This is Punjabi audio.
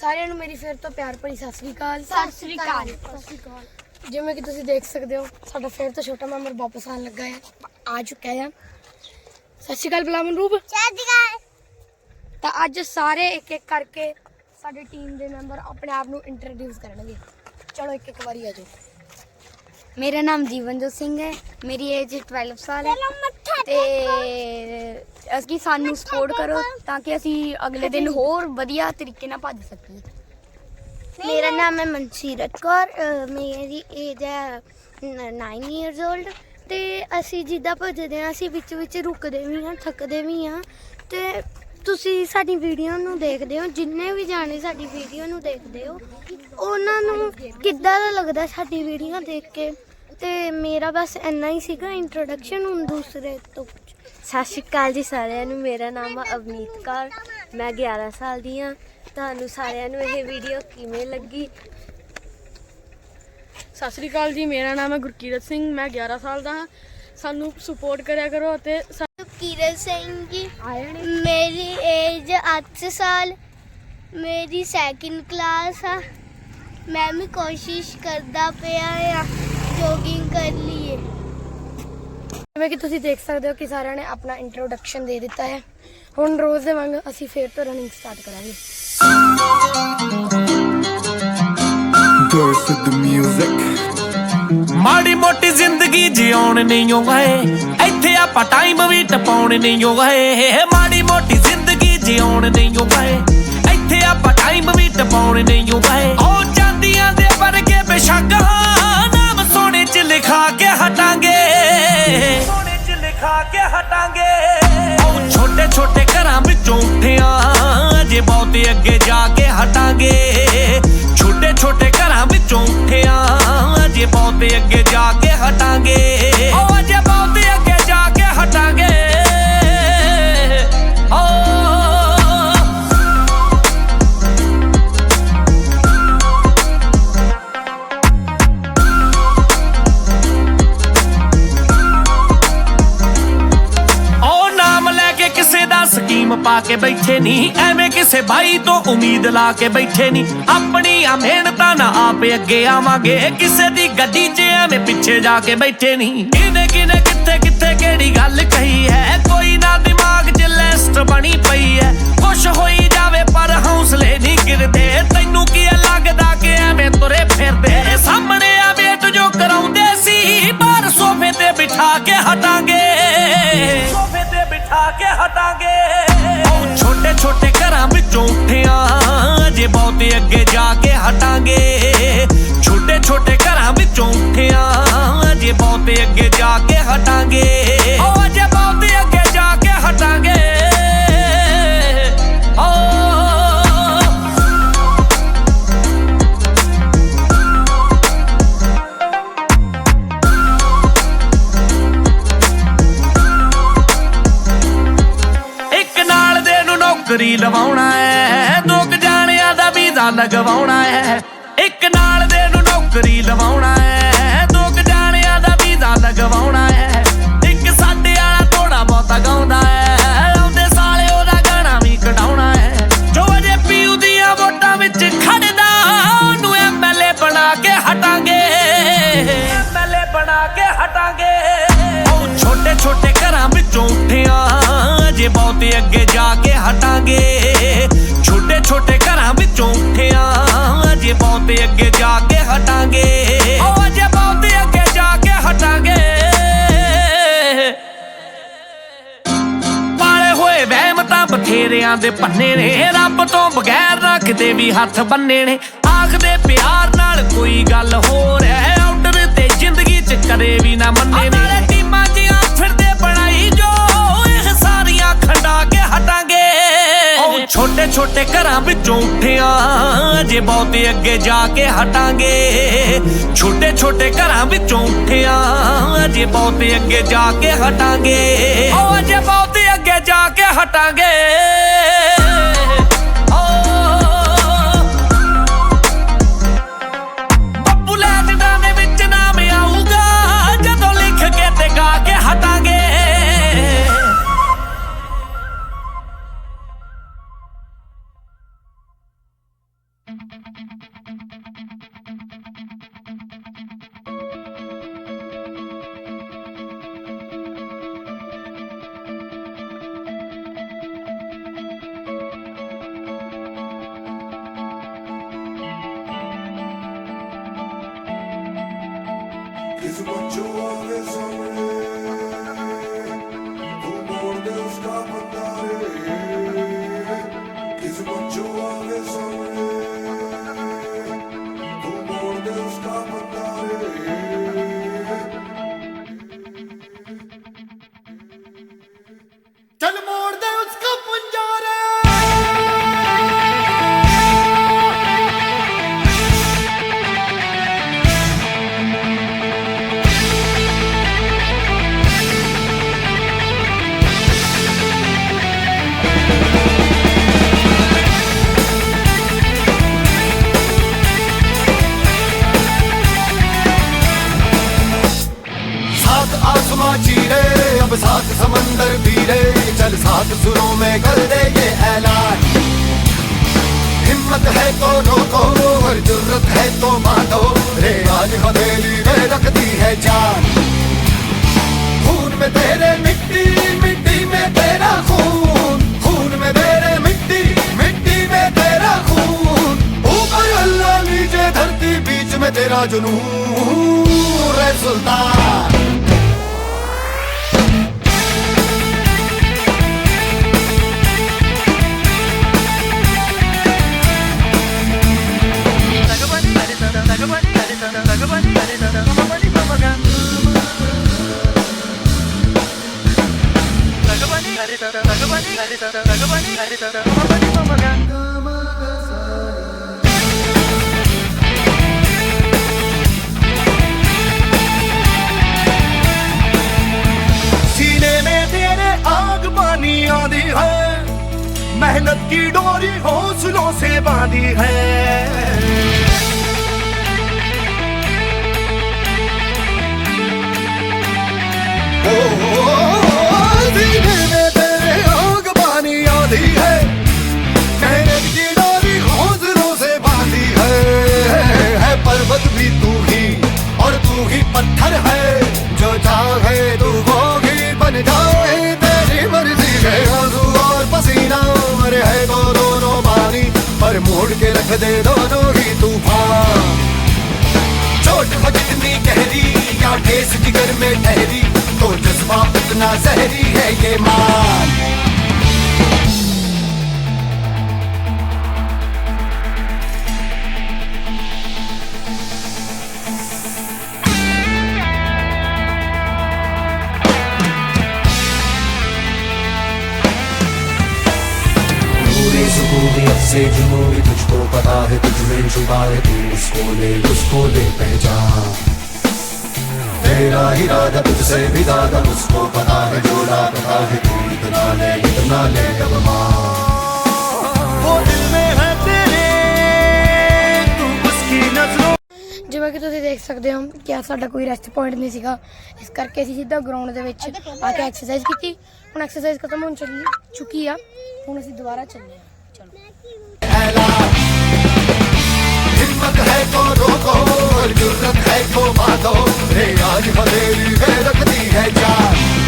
ਸਾਰਿਆਂ ਨੂੰ ਮੇਰੀ ਫਿਰ ਤੋਂ ਪਿਆਰ ਭਰੀ ਸਤਿ ਸ੍ਰੀ ਅਕਾਲ। ਸਤਿ ਸ੍ਰੀ ਅਕਾਲ। ਸਤਿ ਸ੍ਰੀ ਅਕਾਲ। ਜਿਵੇਂ ਕਿ ਤੁਸੀਂ ਦੇਖ ਸਕਦੇ ਹੋ ਸਾਡਾ ਫਿਰ ਤੋਂ ਛੋਟਾ ਮੈਂਬਰ ਵਾਪਸ ਆਉਣ ਲੱਗਾ ਹੈ। ਆ ਚੁੱਕਾ ਹੈ। ਸਤਿ ਸ੍ਰੀ ਅਕਾਲ ਬਲਾਮਨ ਰੂਪ ਤਾਂ ਅੱਜ ਸਾਰੇ ਇੱਕ ਇੱਕ ਕਰਕੇ ਸਾਡੀ ਟੀਮ ਦੇ ਮੈਂਬਰ ਆਪਣੇ ਆਪ ਨੂੰ ਇੰਟਰੋਡਿਊਸ ਕਰਨਗੇ। ਚਲੋ ਇੱਕ ਇੱਕ ਵਾਰੀ ਆ ਜਾਓ। ਮੇਰਾ ਨਾਮ ਜੀਵਨਜੋਤ ਸਿੰਘ ਹੈ। ਮੇਰੀ ਏਜ 12 ਸਾਲ ਹੈ। ਤੇ ਅਸੀਂ ਸਾਨੂੰ ਸਪੋਰਟ ਕਰੋ ਤਾਂ ਕਿ ਅਸੀਂ ਅਗਲੇ ਦਿਨ ਹੋਰ ਵਧੀਆ ਤਰੀਕੇ ਨਾਲ ਭੱਜ ਸਕੀਏ। ਮੇਰਾ ਨਾਮ ਹੈ ਮਨਸੀਰਤ ਕੌਰ ਮੇਰੀ ਏਜ ਹੈ 9 ਇਅਰਸ 올ਡ ਤੇ ਅਸੀਂ ਜਿੱਦਾਂ ਭੱਜਦੇ ਹਾਂ ਅਸੀਂ ਵਿੱਚ ਵਿੱਚ ਰੁਕਦੇ ਵੀ ਹਾਂ ਥੱਕਦੇ ਵੀ ਹਾਂ ਤੇ ਤੁਸੀਂ ਸਾਡੀ ਵੀਡੀਓ ਨੂੰ ਦੇਖਦੇ ਹੋ ਜਿੰਨੇ ਵੀ ਜਾਣੇ ਸਾਡੀ ਵੀਡੀਓ ਨੂੰ ਦੇਖਦੇ ਹੋ ਉਹਨਾਂ ਨੂੰ ਕਿੱਦਾਂ ਦਾ ਲੱਗਦਾ ਸਾਡੀ ਵੀਡੀਓ ਦੇਖ ਕੇ? ਤੇ ਮੇਰਾ ਬਸ ਇੰਨਾ ਹੀ ਸੀਗਾ ਇੰਟਰੋਡਕਸ਼ਨ ਹੁਣ ਦੂਸਰੇ ਤੋਂ ਸਤਿ ਸ਼੍ਰੀ ਅਕਾਲ ਜੀ ਸਾਰਿਆਂ ਨੂੰ। ਮੇਰਾ ਨਾਮ ਆ ਅਵਨੀਤ ਕੌਰ। ਮੈਂ 11 ਸਾਲ ਦੀ ਹਾਂ। ਤੁਹਾਨੂੰ ਸਾਰਿਆਂ ਨੂੰ ਇਹ ਵੀਡੀਓ ਕਿਵੇਂ ਲੱਗੀ? ਸਤਿ ਸ੍ਰੀ ਅਕਾਲ ਜੀ ਮੇਰਾ ਨਾਮ ਹੈ ਗੁਰਕੀਰਤ ਸਿੰਘ। ਮੈਂ 11 ਸਾਲ ਦਾ ਹਾਂ। ਸਾਨੂੰ ਸਪੋਰਟ ਕਰਿਆ ਕਰੋ ਅਤੇ ਸਾ- ਕਿਰਨ ਸਿੰਘ ਜੀ ਮੇਰੀ ਏਜ 8 ਸਾਲ। ਮੇਰੀ ਸੈਕਿੰਡ ਕਲਾਸ ਆ। ਮੈਂ ਵੀ ਕੋਸ਼ਿਸ਼ ਕਰਦਾ ਪਿਆ ਆ ਜੋਗਿੰਗ ਕਰ ਲਈਏ। ਜਿਵੇਂ ਕਿ ਤੁਸੀਂ ਦੇਖ ਸਕਦੇ ਹੋ ਕਿ ਸਾਰਿਆਂ ਨੇ ਆਪਣਾ ਇੰਟਰੋਡਕਸ਼ਨ ਦੇ ਦਿੱਤਾ ਹੈ। ਹੁਣ ਰੋਜ਼ ਦੇ ਵਾਂਗ ਅਸੀਂ ਫੇਰ ਤੋਂ ਰਨਿੰਗ ਸਟਾਰਟ ਕਰਾਂਗੇ। Girls with the music. ਮਾੜੀ ਮੋਟੀ ਜ਼ਿੰਦਗੀ ਜਿਉਣ ਨਹੀਂ ਓ ਗਏ। ਇੱਥੇ ਆਪਾਂ ਟਾਈਮ ਵੀ ਟਪਾਉਣ ਨਹੀਂ ਓ ਗਏ। ਮਾੜੀ ਮੋਟੀ ਜ਼ਿੰਦਗੀ ਜਿਉਣ ਨਹੀਂ ਓ ਗਏ। ਇੱਥੇ ਆਪਾਂ ਟਾਈਮ ਵੀ ਟਪਾਉਣ ਨਹੀਂ ਓ ਗਏ। ਉਹ ਚਾਂਦੀਆਂ ਦੇ ਵਰਗੇ ਬੇਸ਼ੱਕ ਹਾਂ, ਲਿਖਾ ਕੇ ਹਟਾਂਗੇ। ਸੋਨੇ 'ਚ ਲਿਖਾ ਕੇ ਹਟਾਂਗੇ। ਉਹ ਛੋਟੇ ਛੋਟੇ ਕੇ ਬੈਠੇ ਨਹੀਂ ਐਵੇਂ ਕਿਸੇ ਭਾਈ ਤੋਂ ਉਮੀਦ ਲਾ ਕੇ ਬੈਠੇ ਨਹੀਂ ਆਪਣੀਆਂ ਮਿਹਨਤਾਂ ਨਾਲ ਆਪੇ ਅੱਗੇ ਆਵਾਂਗੇ, ਕਿਸੇ ਦੀ ਗੱਡੀ 'ਚ ਐਵੇਂ ਪਿੱਛੇ ਜਾ ਕੇ ਬੈਠੇ ਨਹੀਂ ਕਿਨੇ ਕਿਨੇ ਕਿੱਥੇ ਕਿੱਥੇ ਕਿਹੜੀ ਗੱਲ ਕਹੀ ਹੈ? ਕੋਈ ਨਾ ਦਿਮਾਗ 'ਚ ਲਿਸਟ ਬਣੀ ਪਈ ਹੈ। ਖੁਸ਼ ਹੋਈ ਜਾਵੇ ਪਰ ਹੌਸਲੇ ਨਹੀਂ ਗਿਰਦੇ, ਤੈਨੂੰ ਕੀ ਅੱਗੇ ਜਾ ਕੇ ਹਟਾਂਗੇ। ਉਹ ਅਜੇ ਬਹੁਤੇ ਅੱਗੇ ਜਾ ਕੇ ਹਟਾਂਗੇ। ਇੱਕ ਨਾਲ ਦੇ ਨੂੰ ਨੌਕਰੀ ਲਵਾਉਣਾ ਹੈ, ਦੋ ਕੁ ਜਾਣਿਆਂ ਦਾ ਵੀਜ਼ਾ ਲਗਵਾਉਣਾ ਹੈ। ਇੱਕ ਨਾਲ ਦੇ ਨੂੰ ਨੌਕਰੀ ਲਵਾਉਣਾ ਬਥੇਰਿਆਂ ਦੇ ਪੰਨੇ ਨੇ। ਰੱਬ ਤੋਂ ਬਗੈਰ ਨਾ ਕਿਤੇ ਵੀ ਹੱਥ ਬੰਨੇ ਨੇ। ਆਖਦੇ ਪਿਆਰ ਨਾਲ ਕੋਈ ਗੱਲ ਹੋਰ ਹੈ। ਆਊਟਰ ਤੇ ਜ਼ਿੰਦਗੀ ਚ ਕਦੇ ਵੀ ਨਾ ਮੰਨੇ ਨੇ। ਨਾਲੇ ਟੀਮਾਂ ਜੀਆਂ ਫਿਰਦੇ ਬਣਾਈ ਜੋ ਇਹ ਸਾਰੀਆਂ ਖੰਡਾ ਕੇ ਹਟਾਂਗੇ। ਉਹ ਛੋਟੇ ਛੋਟੇ ਘਰਾਂ ਵਿੱਚੋਂ ਉੱਠਿਆ ਜੇ ਬਹੁਤੇ ਅੱਗੇ ਜਾ ਕੇ ਹਟਾਂਗੇ। ਛੋਟੇ ਛੋਟੇ ਘਰਾਂ ਵਿੱਚੋਂ ਉੱਠਿਆ ਜੇ ਬਹੁਤੇ ਅੱਗੇ ਜਾ ਕੇ ਹਟਾਂਗੇ। ਉਹ ਅਜੇ ਬਹੁਤੇ ਜਾ ਕੇ ਹਟਾਂਗੇ। Is what you want? Is चीरे अब सात समंदर पीरे चल सात सुरों में कर दे ये ऐलान। हिम्मत है तो रोको और ज़रूरत है तो मानो रे आज हथेली में रखती है जान। खून में तेरे मिट्टी मिट्टी में तेरा खून। खून में तेरे मिट्टी मिट्टी में तेरा खून। ऊपर अल्लाह नीचे धरती, बीच में तेरा जुनून। रे सुल्तान। ਮਿਹਨਤ ਕੀ ਡੋਰੀ ਹੌਸਲੋਂ ਸੇ ਬਾਂਧੀ ਹੈ। रख दे दोनों ही तूफ़ान। चोट हो जितनी गहरी, या ठेस जिगर में ठहरी तो जज्बा उतना जहरी है ये मान। से जुनून तुझको पता है तुझ में छुपा है तू उसको ले उसको ले पहचान तेरा इरादा तुझसे भी ज्यादा उसको पता है जो लापता है तू इतना ले इतना ले अब वो दिल में है तेरे तू उसकी नजरों ਜਿਵੇਂ ਕਿ ਤੁਸੀਂ ਦੇਖ ਸਕਦੇ ਹੋ ਕਿ ਆ ਸਾਡਾ ਕੋਈ ਰੈਸਟ ਪੁਆਇੰਟ ਨਹੀਂ ਸੀਗਾ ਇਸ ਕਰਕੇ ਅਸੀਂ ਸਿੱਧਾ ਗਰਾਊਂਡ ਦੇ ਵਿੱਚ ਆ ਕੇ ਐਕਸਰਸਾਈਜ਼ ਕੀਤੀ ਹੁਣ ਐਕਸਰਸਾਈਜ਼ ਖਤਮ ਹੋਣ ਚੱਲੀ ਚੁੱਕੀ ਆ ਹੁਣ ਅਸੀਂ ਦੁਬਾਰਾ ਚੱਲੇ ਆ हिम्मत है तो रोको और जुर्रत है तो बांधो रे आज हथेली में रखती है जान